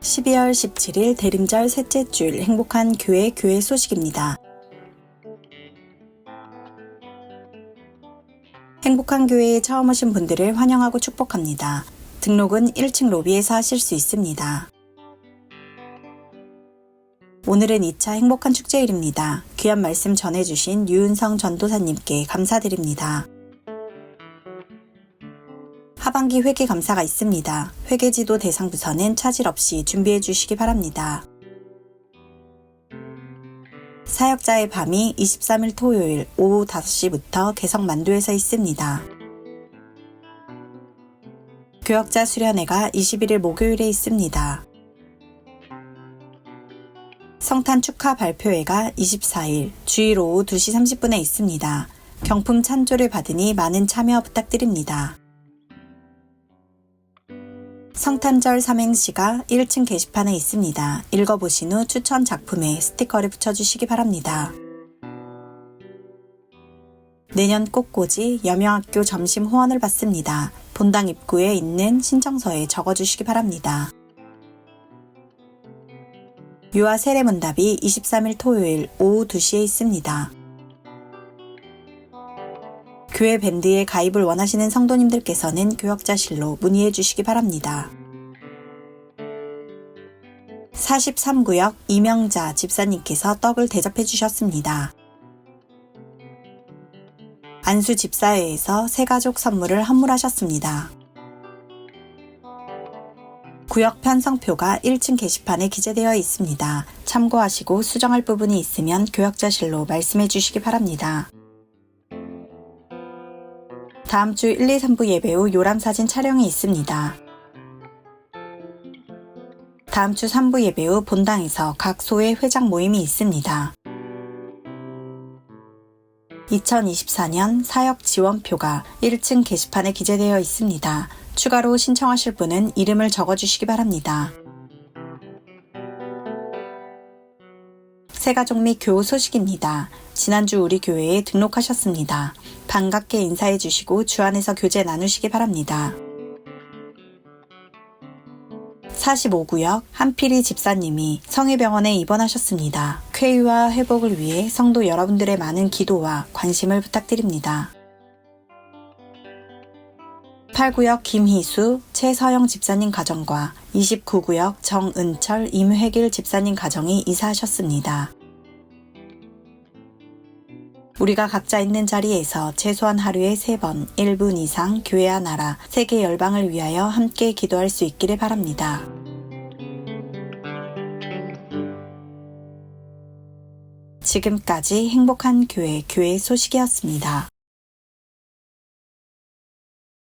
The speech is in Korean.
12월 17일 대림절 셋째 줄 행복한 교회 교회 소식입니다. 행복한 교회에 처음 오신 분들을 환영하고 축복합니다. 등록은 1층 로비에서 하실 수 있습니다. 오늘은 2차 행복한 축제일입니다. 귀한 말씀 전해주신 유은성 전도사님께 감사드립니다. 하반기 회계 감사가 있습니다. 회계지도 대상 부서는 차질 없이 준비해 주시기 바랍니다. 사역자의 밤이 23일 토요일 오후 5시부터 개성 만두에서 있습니다. 교역자 수련회가 21일 목요일에 있습니다. 성탄 축하 발표회가 24일 주일 오후 2시 30분에 있습니다. 경품 찬조를 받으니 많은 참여 부탁드립니다. 성탄절 삼행시가 1층 게시판에 있습니다. 읽어보신 후 추천 작품에 스티커를 붙여주시기 바랍니다. 내년 꽃꽂이 여명학교 점심 후원을 받습니다. 본당 입구에 있는 신청서에 적어주시기 바랍니다. 유아 세례문답이 23일 토요일 오후 2시에 있습니다. 교회 밴드에 가입을 원하시는 성도님들께서는 교역자실로 문의해 주시기 바랍니다. 43구역 이명자 집사님께서 떡을 대접해 주셨습니다. 안수 집사회에서 새가족 선물을 헌물하셨습니다. 구역 편성표가 1층 게시판에 기재되어 있습니다. 참고하시고 수정할 부분이 있으면 교역자실로 말씀해 주시기 바랍니다. 다음 주 1, 2, 3부 예배 후 요람 사진 촬영이 있습니다. 다음 주 3부 예배 후 본당에서 각 소의 회장 모임이 있습니다. 2024년 사역 지원표가 1층 게시판에 기재되어 있습니다. 추가로 신청하실 분은 이름을 적어주시기 바랍니다. 새가족 및 교우 소식입니다. 지난주 우리 교회에 등록하셨습니다. 반갑게 인사해 주시고 주 안에서 교제 나누시기 바랍니다. 45구역 한필이 집사님이 성의병원에 입원하셨습니다. 쾌유와 회복을 위해 성도 여러분들의 많은 기도와 관심을 부탁드립니다. 8구역 김희수, 최서영 집사님 가정과 29구역 정은철, 임회길 집사님 가정이 이사하셨습니다. 우리가 각자 있는 자리에서 최소한 하루에 3번, 1분 이상 교회와 나라, 세계 열방을 위하여 함께 기도할 수 있기를 바랍니다. 지금까지 행복한 교회, 교회 소식이었습니다.